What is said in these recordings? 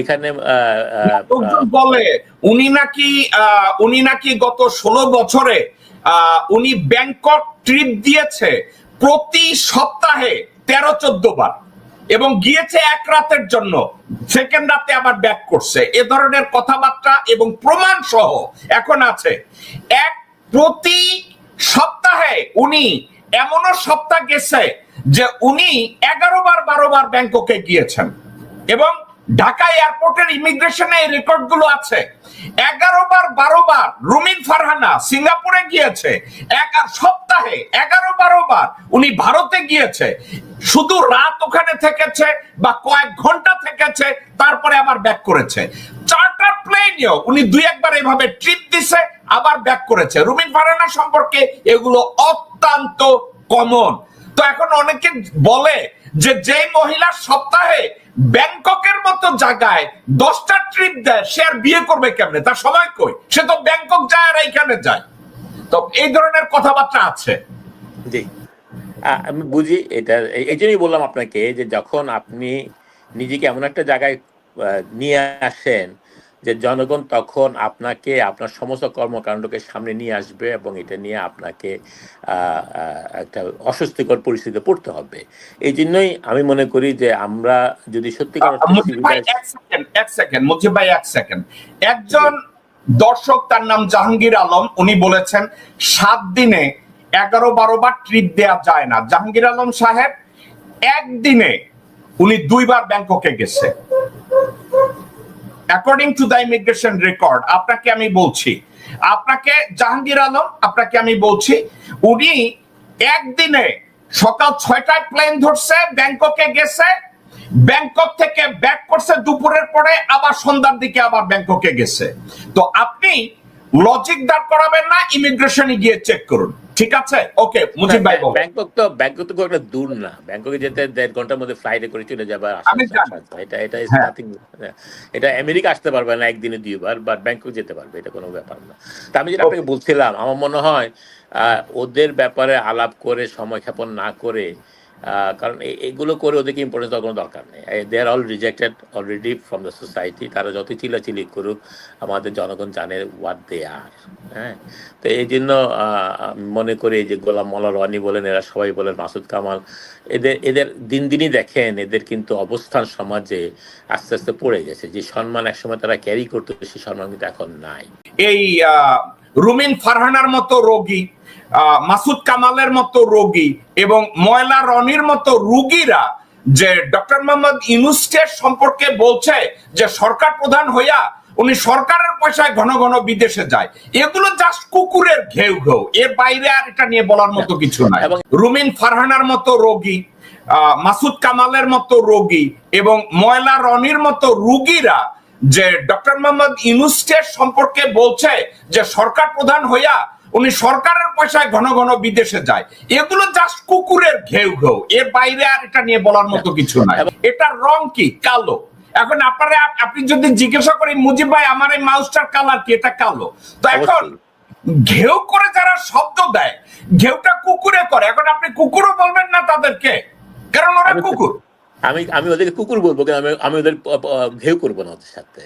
এখানে বলে, উনি নাকি উনি নাকি গত ষোলো বছরে উনি ব্যাংকক ট্রিপ দিয়েছে প্রতি সপ্তাহে তেরো, চোদ্দ বার এবং গিয়েছে এক রাতের জন্য। সেকেন্ড রাতে আবার ব্যাক করছে। এ ধরনের কথাবার্তা এবং প্রমাণ সহ এখন আছে। এক, প্রতি সপ্তাহে উনি এমনও সপ্তাহ গেছে যে উনি এগারো বার, বারো বার ব্যাংককে গিয়েছেন এবং ঢাকা এয়ারপোর্টের ইমিগ্রেশনে এই রেকর্ডগুলো আছে। এগারো বার, বারো বার রুমিন ফারহানা সিঙ্গাপুরে গিয়েছে। এক সপ্তাহে এগারো, বারো বার উনি ভারতে গিয়েছে। শুধু রাত ওখানে থেকেছে বা কয়েক ঘণ্টা থেকেছে, তারপরে আবার ব্যাক করেছে। চার্টার প্লেনেও উনি দুই একবার এভাবে ট্রিপ দিছে, আবার ব্যাক করেছে। রুমিন ফারহানা সম্পর্কে এগুলো অত্যন্ত কমন তো এখন অনেকে বলে যে যে মহিলা সপ্তাহে ব্যাংককের মতো জায়গায় দশটা ট্রিপ দেয়, সে আর বিয়ে করবে কেমনে? তার সময় কই? সে তো ব্যাংকক যায় আর এইখানে যায়। তো এই ধরনের কথাবার্তা আছে। জি। আমি বুঝি এটা, এই- জন্যই বললাম আপনাকে যে যখন আপনি নিজেকে এমন একটা জায়গায় নিয়ে আসেন যে জনগণ তখন আপনাকে আপনার সমস্ত কর্মকাণ্ডকে সামনে নিয়ে আসবে এবং এটা নিয়ে আপনাকে একটা অস্বস্তিকর পরিস্থিতিতে পড়তে হবে। এই জন্যই আমি মনে করি যে আমরা যদি সত্যিকার ভাই এক সেকেন্ড ভাই এক একজন দর্শক তার নাম জাহাঙ্গীর আলম উনি বলেছেন সাত দিনে এগারো বারো বার ট্রিপ দেয়া যায় না। জাহাঙ্গীর আলম সাহেব একদিনে উনি দুইবার ব্যাংককে গেছে। According to the immigration record আপনাকে আমি বলছি, আপনাকে জাহাঙ্গীর আলম, আপনাকে আমি বলছি, উনি একদিনে সকাল ছয়টায় প্লেন ধরছে, ব্যাংককে গেছে, ব্যাংকক থেকে ব্যাক করছে, দুপুরের পরে আবার সন্ধ্যার দিকে আবার ব্যাংককে গেছে। তো আপনি লজিক দাঁড় করাবেন না ইমিগ্রেশনে গিয়ে চেক করুন। ঠিক আছে ওকে মুজিব ভাই বল ব্যাংকক তো ব্যাংকক তো একটা দূর না ব্যাংককে যেতে দেড় ঘণ্টার মধ্যে ফ্লাইটে করে চলে যাবে আর আসা- আমি জানি। আসা- এটা এটা is হ্যাঁ। হ্যাঁ। এটা আমেরিকা আসতে পারবে না একদিনে দুইবার বাট ব্যাংকক যেতে পারবে এটা কোনো ব্যাপার না তা আমি যেটা আপনাকে বলছিলাম আমার মনে হয় আহ, ওদের ব্যাপারে আলাপ করে সময় ক্ষেপণ না করে কারণ এগুলো করে ওদেরকে ইম্পর্টেন্স দেওয়ার কোনো দরকার নেই। They are all rejected already from the society তারা যতই চিলাচিলি করুক, আমাদের জনগণ জানে হোয়াট দে আর হ্যাঁ? তো এই জন্য মনে করি যে গোলাম মোল্লা রনি বলেন, এরা সবাই বলেন মাসুদ কামাল, এদের এদের দিন দিনই দেখেন, এদের কিন্তু অবস্থান সমাজে আস্তে আস্তে পড়ে গেছে। যে সম্মান একসময় তারা ক্যারি করতো সেই সম্মান কিন্তু এখন নাই। এই রুমিন ফারহানার মতো রোগী মাসুদ কামালের মতো রোগী এবং ময়লা রনির মতো রুগীরা যে ডক্টর মোহাম্মদ ইউনুসকে সম্পর্কে বলছে যে সরকার প্রধান হইয়া উনি সরকারের পয়সায় ঘন ঘন বিদেশে যায়। এগুলো জাস্ট কুকুরের ঘেউ ঘেউ। এর বাইরে আর এটা নিয়ে বলার মতো কিছু নাই। রুমিন ফারহানার মতো রোগী আহ, মাসুদ কামালের মতো রোগী এবং ময়লা রনির মতো রুগীরা যে ডক্টর মোহাম্মদ ইউনুসকে সম্পর্কে বলছে যে সরকার প্রধান হইয়া উনি সরকারের পয়সায় ঘন ঘন বিদেশে যায়। এগুলো জাস্ট কুকুরের ঘেউ ঘেউ। এর বাইরে আর এটা নিয়ে বলার মতো কিছু নাই। এটার রং কি? কালো। এখন আপনারা আপনি যদি জিজ্ঞাসা করেন মুজিব ভাই আমার এই মাউসটার কালার কি? এটা কালো? তো এখন। ঘেউ করে যারা শব্দ দেয় ঘেউটা কুকুরে করে। এখন আপনি কুকুরও বলবেন না তাদেরকে কারণ ওরা কুকুর। আমি আমি ওদেরকে কুকুর বলব কিন্তু আমি আমি ওদের ঘেউ করব না ওদের সাথে।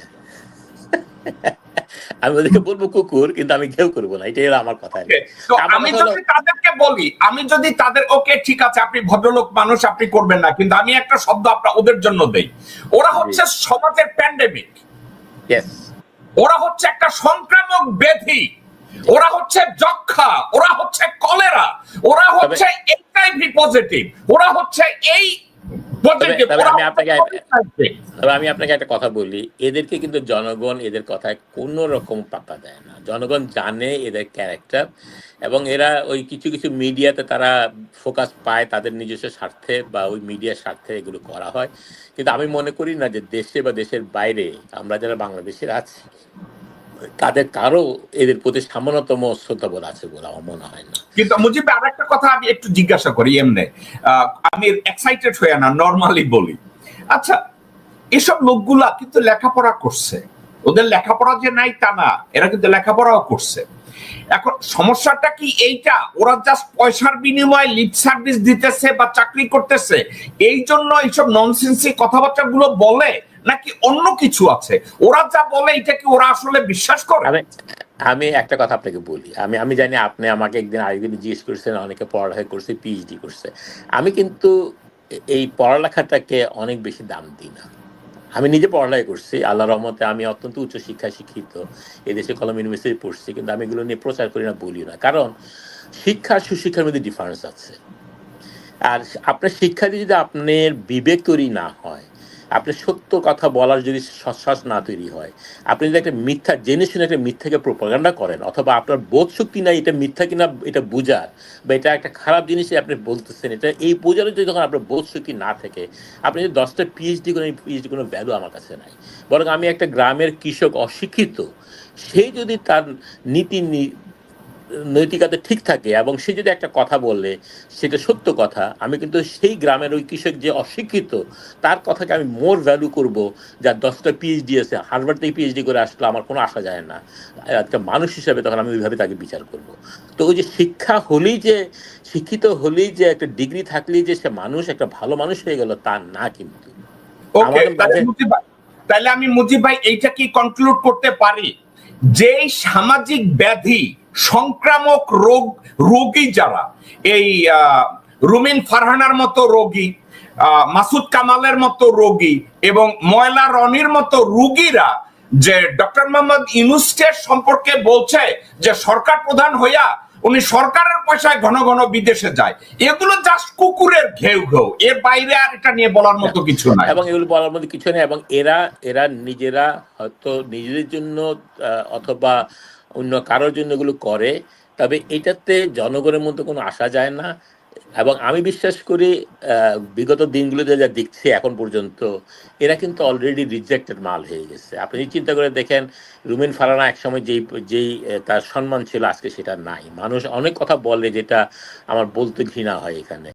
আমি ওদেরকে বলব কুকুর কিন্তু আমি ঘেউ করব না। এটাই আমার কথা আমার আমি যদি তাদেরকে বলি আমি যদি তাদের ওকে ঠিক আছে আপনি ভদ্রলোক মানুষ আপনি করবেন না। কিন্তু আমি একটা শব্দ আপনার ওদের জন্য দেই। ওরা হচ্ছে সমাজের প্যান্ডেমিক ওরা হচ্ছে একটা সংক্রামক ব্যাধি। ওরা হচ্ছে যক্ষা ওরা হচ্ছে কলেরা। ওরা হচ্ছে এইচআইভি পজিটিভ ওরা হচ্ছে এই আমি আপনাকে- তবে আমি আপনাকে একটা কথা বলি এদেরকে কিন্তু জনগণ এদের কথায় কোনো রকম পাত্তা দেয় না। জনগণ জানে এদের ক্যারেক্টার এবং এরা ওই কিছু কিছু মিডিয়াতে তারা ফোকাস পায় তাদের নিজস্ব স্বার্থে বা ওই মিডিয়ার স্বার্থে এগুলো করা হয়। কিন্তু আমি মনে করি না যে দেশে বা দেশের বাইরে আমরা যারা বাংলাদেশের আছি তাদের কারও এদের প্রতি সামান্যতম শ্রদ্ধাবোধ আছে বলে আমার মনে হয় না। কিন্তু মুজিব আর একটা কথা আমি একটু জিজ্ঞাসা করি এমনি। আমি এক্সাইটেড হয়ে না নর্মালি বলি। আচ্ছা এসব লোকগুলা কিন্তু লেখাপড়া করছে। ওদের লেখাপড়া যে নাই তা না, এরা কিন্তু লেখাপড়াও করছে। এখন সমস্যাটা কি এইটা? ওরা জাস্ট পয়সার বিনিময়ে লিপ সার্ভিস দিতেছে বা চাকরি করতেছে। এই জন্য এইসব ননসেন্সি কথাবার্তা গুলো বলে নাকি অন্য কিছু আছে? ওরা যা বলে, এটা কি ওরা আসলে বিশ্বাস করে? আমি একটা কথা আপনাকে বলি। আমি আমি জানি আপনি আমাকে একদিন আরেকদিন জিজ্ঞেস করছেন, অনেকে পড়ালেখা করছে পিএইচডি করছে। আমি কিন্তু এই পড়ালেখাটাকে অনেক বেশি দাম দিই না। আমি নিজে পড়ালেখা করছি আল্লাহ রহমতে আমি অত্যন্ত উচ্চ শিক্ষায় শিক্ষিত, এদেশে কলম ইউনিভার্সিটি পড়ছি, কিন্তু আমি এগুলো নিয়ে প্রচার করি না বলি না। কারণ শিক্ষা আর সুশিক্ষার মধ্যে ডিফারেন্স আছে। আর আপনার শিক্ষা দিয়ে যদি আপনার বিবেক তৈরি না হয় আপনি সত্য কথা বলার যদি সশ্বাস না তৈরি হয়, আপনি যদি একটা মিথ্যা, জেনে শুনে একটা মিথ্যাকে প্রোপাগান্ডা করেন, অথবা আপনার বোধ শক্তি নাই, এটা মিথ্যা কিনা, এটা বোঝার, বা এটা একটা খারাপ জিনিসই আপনি বলতেছেন, এটা এই বোঝার যদি যখন আপনার বোধ শক্তি না থাকে, আপনি যদি দশটা পিএইচডি করেন পিএইচডি কোনো ভ্যালু আমার কাছে নাই, বরং আমি একটা গ্রামের কৃষক অশিক্ষিত সেই যদি তার নীতি নৈতিকতা ঠিক থাকে এবং সে যদি একটা কথা বললে সেটা সত্য কথা আমি কিন্তু সেই গ্রামের ওই কৃষক যে অশিক্ষিত তার কথাকে আমি মোর ভ্যালু করব যার দশটা পিএইচডি আছে হার্ভার্ড থেকে পিএইচডি করে আসলে আমার কোনো আসা যায় না। একটা মানুষ হিসাবে তখন আমি ওইভাবে তাকে বিচার করব। তো ওই যে শিক্ষা হলেই যে শিক্ষিত হলেই যে একটা ডিগ্রি থাকলেই যে সে মানুষ একটা ভালো মানুষ হয়ে গেল তা না কিন্তু। তাহলে আমি মুজিব ভাই এইটা কি কনক্লুড করতে পারি? যে সামাজিক ব্যাধি সংক্রামক রোগ রোগী যারা এই রুমিন ফারহানার মতো রোগী মাসুদ কামালের মতো রোগী এবং ময়লা রনির মতো রোগীরা যে ডক্টর মোহাম্মদ ইউনুসকে সম্পর্কে বলছে যে সরকার প্রধান হইয়া উনি সরকারের পয়সায় ঘন ঘন বিদেশে যায়। এগুলো জাস্ট কুকুরের ঘেউ ঘেউ। এর বাইরে আর এটা নিয়ে বলার মতো কিছু নাই। এবং এগুলো বলার মতো কিছু নেই এবং এরা এরা নিজেরা হয়তো নিজেদের জন্য অথবা অন্য কারোর জন্য এগুলো করে, তবে এটাতে জনগণের মধ্যে কোনো আসা যায় না। এবং আমি বিশ্বাস করি বিগত দিনগুলোতে যা দেখছি এখন পর্যন্ত, এরা কিন্তু অলরেডি রিজেক্টেড মাল হয়ে গেছে। আপনি চিন্তা করে দেখেন, রুমিন ফারানা একসময় যেই যেই তার সম্মান ছিল, আজকে সেটা নাই। মানুষ অনেক কথা বলে, যেটা আমার বলতে ঘৃণা হয় এখানে।